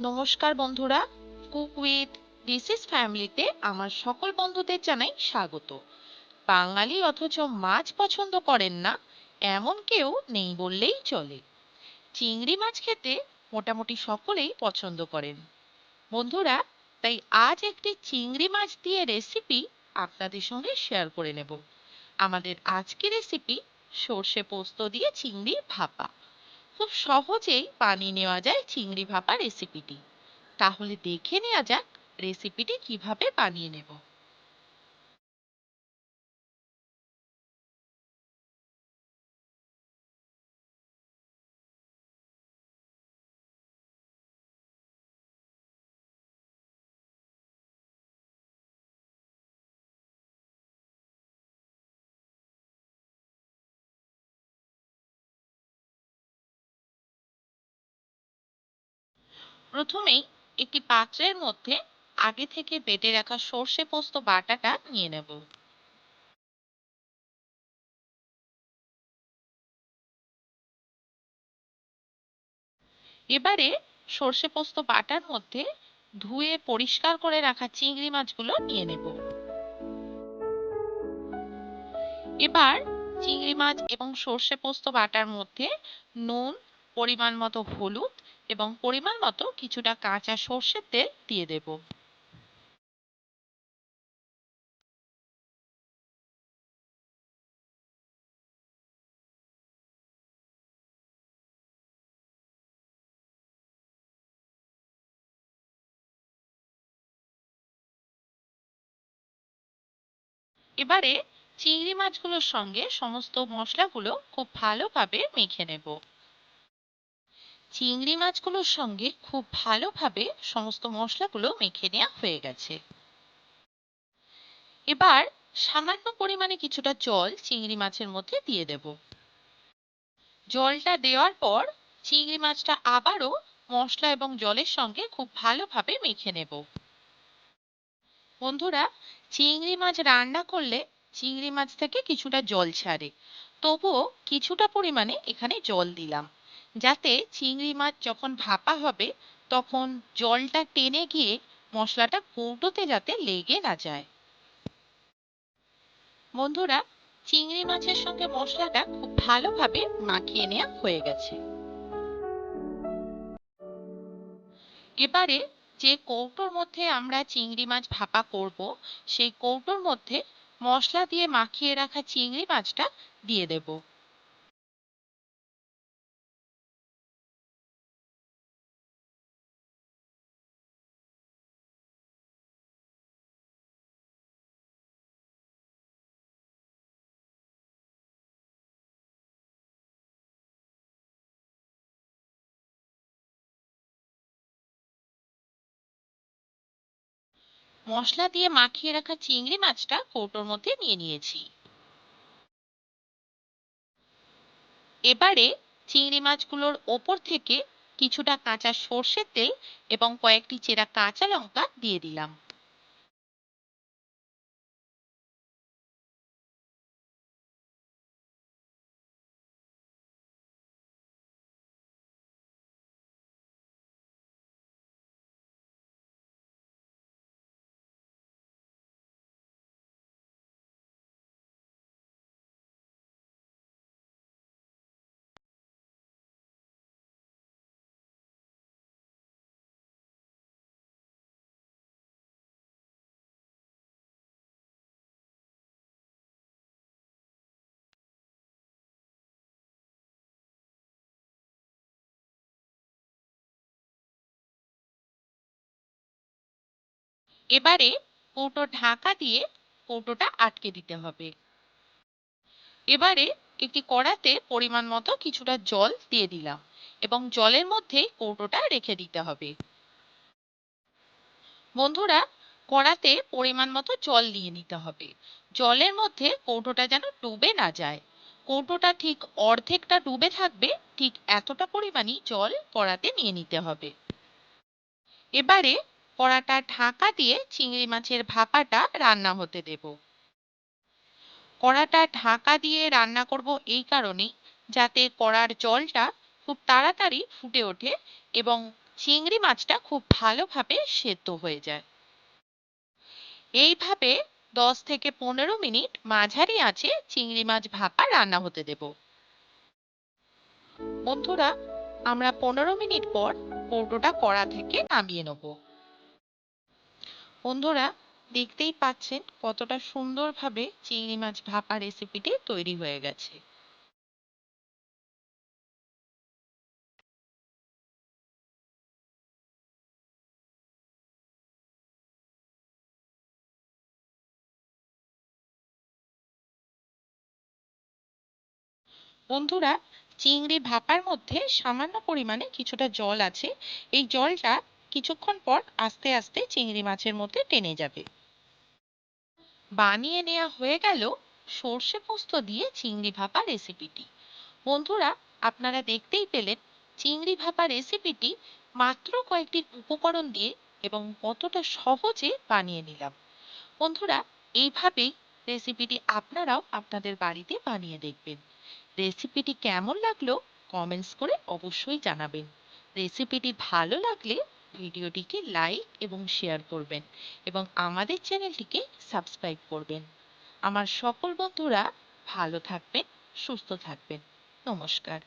নমস্কার বন্ধুরা, cook with ডিসিস ফ্যামিলিতে আমার সকল বন্ধুদের জানাই স্বাগত। বাঙালি অথচ মাছ পছন্দ করেন না, এমন কেউ নেই বললেই চলে। চিংড়ি মাছ খেতে মোটামুটি সকলেই পছন্দ করেন। বন্ধুরা, তাই আজ একটি চিংড়ি মাছ দিয়ে রেসিপি আপনাদের সঙ্গে শেয়ার করে নেব। আমাদের আজকের রেসিপি সর্ষে পোস্ত দিয়ে চিংড়ি ভাপা। খুব সহজেই বানিয়ে নেওয়া যায় চিংড়ি ভাপা রেসিপিটি তাহলে দেখে নেওয়া যাক রেসিপিটি কীভাবে বানিয়ে নেব। প্রথমেই একটি পাত্রের মধ্যে আগে থেকে বেটে রাখা সর্ষে পোস্ত বাটাটা নিয়ে নেব। এবারে সর্ষে পোস্ত বাটার মধ্যে ধুয়ে পরিষ্কার করে রাখা চিংড়ি মাছগুলো নিয়ে নেব। এবার চিংড়ি মাছ এবং সর্ষে পোস্ত বাটার মধ্যে নুন, পরিমাণ মতো হলুদ এবং পরিমাণ মতো কিছুটা কাঁচা সর্ষের তেল দিয়ে দেব। এবারে চিংড়ি মাছগুলোর সঙ্গে সমস্ত মশলাগুলো খুব ভালোভাবে মেখে নেব। চিংড়ি মাছগুলোর সঙ্গে খুব ভালোভাবে সমস্ত মশলাগুলো মেখে নেওয়া হয়ে গেছে। এবার সামান্য পরিমাণে কিছুটা জল চিংড়ি মাছের মধ্যে দিয়ে দেব। জলটা দেওয়ার পর চিংড়ি মাছটা আবারও মশলা এবং জলের সঙ্গে খুব ভালোভাবে মেখে নেব। বন্ধুরা, চিংড়ি মাছ রান্না করলে চিংড়ি মাছ থেকে কিছুটা জল ছাড়ে, তবুও কিছুটা পরিমাণে এখানে জল দিলাম। যাতে চিংড়ি মাছ যখন ভাপা হবে, তখন জলটা টেনে গিয়ে মশলাটা কৌটোতে যাতে লেগে না যায়। বন্ধুরা, চিংড়ি মাছের সঙ্গে মশলাটা খুব ভালোভাবে মাখিয়ে নেওয়া হয়ে গেছে। এবারে যে কৌটোর মধ্যে আমরা চিংড়ি মাছ ভাপা করব, সেই কৌটোর মধ্যে মশলা দিয়ে মাখিয়ে রাখা চিংড়ি মাছটা দিয়ে দেব। মশলা দিয়ে মাখিয়ে রাখা চিংড়ি মাছটা কৌটোর মধ্যে নিয়ে নিয়েছি। এবারে চিংড়ি মাছগুলোর ওপর থেকে কিছুটা কাঁচা সর্ষের তেল এবং কয়েকটি চেরা কাঁচা লঙ্কা দিয়ে দিলাম। এবারে কৌটো ঢাকা দিয়ে কৌটোটা আটকে দিতে হবে। এবারে একটি কড়াতে পরিমাণ মতো কিছুটা জল দিয়ে দিলাম এবং জলের মধ্যে কৌটোটা রেখে দিতে হবে। বন্ধুরা, কড়াতে পরিমাণ মতো জল নিয়ে নিতে হবে। জলের মধ্যে কৌটোটা যেন ডুবে না যায়। কৌটোটা ঠিক অর্ধেকটা ডুবে থাকবে, ঠিক এতটা পরিমাণই জল কড়াতে নিয়ে নিতে হবে। এবারে কড়াটা ঢাকা দিয়ে চিংড়ি মাছের ভাপাটা রান্না হতে দেব। কড়াটা ঢাকা দিয়ে রান্না করব এই কারণেই যাতে কড়ার জলটা খুব তাড়াতাড়ি ফুটে ওঠে এবং চিংড়ি মাছটা খুব ভালোভাবে সেদ্ধ হয়ে যায়। এইভাবে দশ থেকে পনেরো মিনিট মাঝারি আঁচে চিংড়ি মাছ ভাপা রান্না হতে দেব। বন্ধুরা, আমরা পনেরো মিনিট পর কৌটোটা কড়া থেকে নামিয়ে নেব। বন্ধুরা দেখতেই পাচ্ছেন কতটা সুন্দরভাবে চিংড়ি মাছ ভাপা রেসিপিটি তৈরি হয়ে গেছে। বন্ধুরা, চিংড়ি ভাপার মধ্যে সামান্য পরিমাণে কিছুটা জল আছে। এই জলটা কিছুক্ষণ পর আস্তে আস্তে চিংড়ি মাছের মধ্যে টেনে যাবে। বানিয়ে নেওয়া হয়ে গেল সর্ষে পোস্ত দিয়ে চিংড়ি ভাপা রেসিপিটি। বন্ধুরা, আপনারা দেখতেই পেলেন চিংড়ি ভাপা রেসিপিটি মাত্র কয়েকটি উপকরণ দিয়ে এবং কতটা সহজে বানিয়ে নিলাম। বন্ধুরা, এইভাবেই রেসিপিটি আপনারাও আপনাদের বাড়িতে বানিয়ে দেখবেন। রেসিপিটি কেমন লাগল কমেন্টস করে অবশ্যই জানাবেন। রেসিপিটি ভালো লাগলে ভিডিওটিকে লাইক এবং শেয়ার করবেন এবং আমাদের চ্যানেলটিকে সাবস্ক্রাইব করবেন। আমার সকল বন্ধুরা ভালো থাকবেন, সুস্থ থাকবেন। নমস্কার।